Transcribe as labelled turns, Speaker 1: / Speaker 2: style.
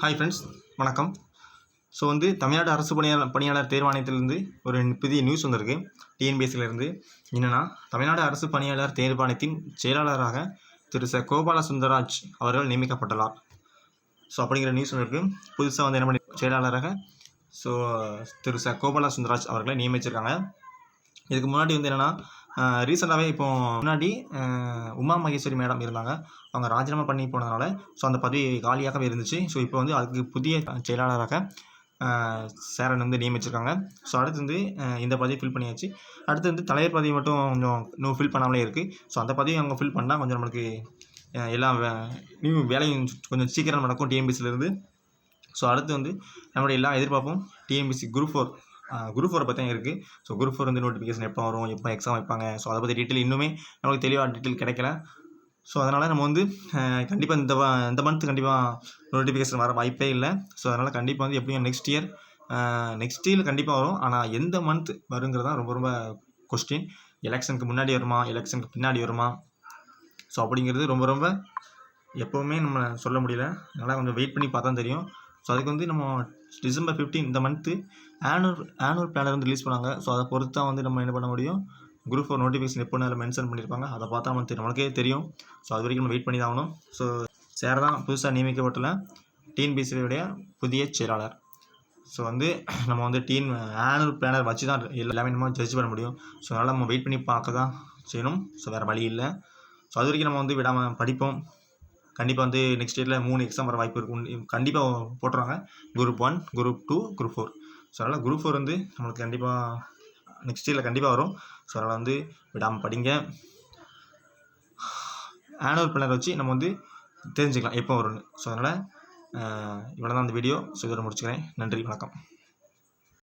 Speaker 1: Hi friends வணக்கம். So வந்து தமிழ்நாடு அரசு பணியாளர் பணியாளர் தேர்வாணையத்திலிருந்து ஒரு புதிய நியூஸ் வந்திருக்கு. டிஎன்பிஎஸ்சிலிருந்து என்னென்னா தமிழ்நாடு அரசு பணியாளர் தேர்வாணையத்தின் செயலாளராக திரு ச. கோபால சுந்தராஜ் அவர்கள் நியமிக்கப்பட்டலாம் ஸோ அப்படிங்கிற நியூஸ் வந்திருக்கு. புதுசாக வந்து என்ன பண்ணி செயலாளராக ஸோ திரு ச. கோபால சுந்தராஜ் அவர்களை நியமிச்சிருக்காங்க. இதுக்கு முன்னாடி வந்து என்னென்னா ரீசெண்டாகவே இப்போ முன்னாடி உமா மகேஸ்வரி மேடம் இருந்தாங்க. அவங்க ராஜினாமா பண்ணி போனதுனால ஸோ அந்த பதவி காலியாகவே இருந்துச்சு. ஸோ இப்போ வந்து அதுக்கு புதிய செயலாளராக சேரன் வந்து நியமிச்சிருக்காங்க. ஸோ அடுத்து வந்து இந்த பதவி ஃபில் பண்ணியாச்சு. அடுத்து வந்து தலைவர் பதவி மட்டும் கொஞ்சம் இன்னும் ஃபில் பண்ணாமலே இருக்குது ஸோ அந்த பதவி அவங்க ஃபில் பண்ணால் கொஞ்சம் நம்மளுக்கு எல்லா நியூ வேலையும் கொஞ்சம் சீக்கிரம் நடக்கும். டிஎம்பிசிலேருந்து ஸோ அடுத்து வந்து நம்மளுடைய எல்லா எதிர்பார்ப்பும் டிஎம்பிசி குரூப் ஃபோர் குரூப் ஃபோரை பற்றி இருக்குது ஸோ குரூப் ஃபோர் வந்து நோட்டிஃபிகேஷன் எப்போ வரும் எப்போ எக்ஸாம் வைப்பாங்க? ஸோ அதை பற்றி டீட்டெயில் இன்னுமே நம்மளுக்கு தெளிவாக டீட்டெயில் கிடைக்கல. ஸோ அதனால் நம்ம வந்து கண்டிப்பாக இந்த இந்த மந்த் கண்டிப்பாக நோட்டிஃபிகேஷன் வர வாய்ப்பே இல்லை. ஸோ அதனால் கண்டிப்பாக வந்து எப்படியும் நெக்ஸ்ட் இயர் நெக்ஸ்ட் இயர் கண்டிப்பாக வரும். ஆனால் எந்த மந்த் வருங்கிறது தான் ரொம்ப ரொம்ப கொஸ்டின் எலெக்ஷனுக்கு முன்னாடி வருமா? எலெக்ஷனுக்கு பின்னாடி வருமா? ஸோ அப்படிங்கிறது ரொம்ப ரொம்ப எப்போவுமே நம்ம சொல்ல முடியல. அதனால் கொஞ்சம் வெயிட் பண்ணி பார்த்தா தெரியும். ஸோ அதுக்கு வந்து நம்ம டிசம்பர் 15 இந்த மந்த்து ஆனுவல் ஆனுவல் பிளானர் வந்து ரிலீஸ் பண்ணாங்க. ஸோ அதை பொறுத்து தான் வந்து நம்ம என்ன பண்ண முடியும்? குரூப் ஃபோர் நோட்டிஃபிகேஷன் எப்போ அதில் மென்ஷன் பண்ணியிருப்பாங்க அதை பார்த்தா நமக்கு நமக்கே நம்மளுக்கே தெரியும். ஸோ அது வரைக்கும் நம்ம வெயிட் பண்ணி தான் ஆகணும். ஸோ சேர தான் புதுசாக நியமிக்கப்பட்டுள்ள டிஎன்பிசியுடைய புதிய செயலாளர். ஸோ வந்து நம்ம வந்து டீன் ஆனுவல் பிளானர் வச்சு தான் எல்லாமே நம்ம ஜட்ஜ் பண்ண முடியும். ஸோ அதனால் நம்ம வெயிட் பண்ணி பார்க்க தான் செய்யணும். ஸோ வேறு வழி இல்லை. ஸோ அது வரைக்கும் நம்ம வந்து விடாமல் படிப்போம். கண்டிப்பாக வந்து நெக்ஸ்ட் இயரில் மூணு எக்ஸாம் வர வாய்ப்பு இருக்கும். கண்டிப்பாக போட்டுருவாங்க. Group one group two group four so அதனால் குரூப் ஃபோர் வந்து நம்மளுக்கு கண்டிப்பாக நெக்ஸ்ட் இயரில் கண்டிப்பாக வரும். ஸோ அதனால் வந்து விடாமல் படிங்க. ஆனுவல் பிளானர் வச்சு நம்ம வந்து தெரிஞ்சுக்கலாம் எப்போ வரும்னு. ஸோ அதனால் இவ்வளோ தான் அந்த வீடியோ ஸோ இதோட முடிச்சுக்கிறேன். நன்றி வணக்கம்.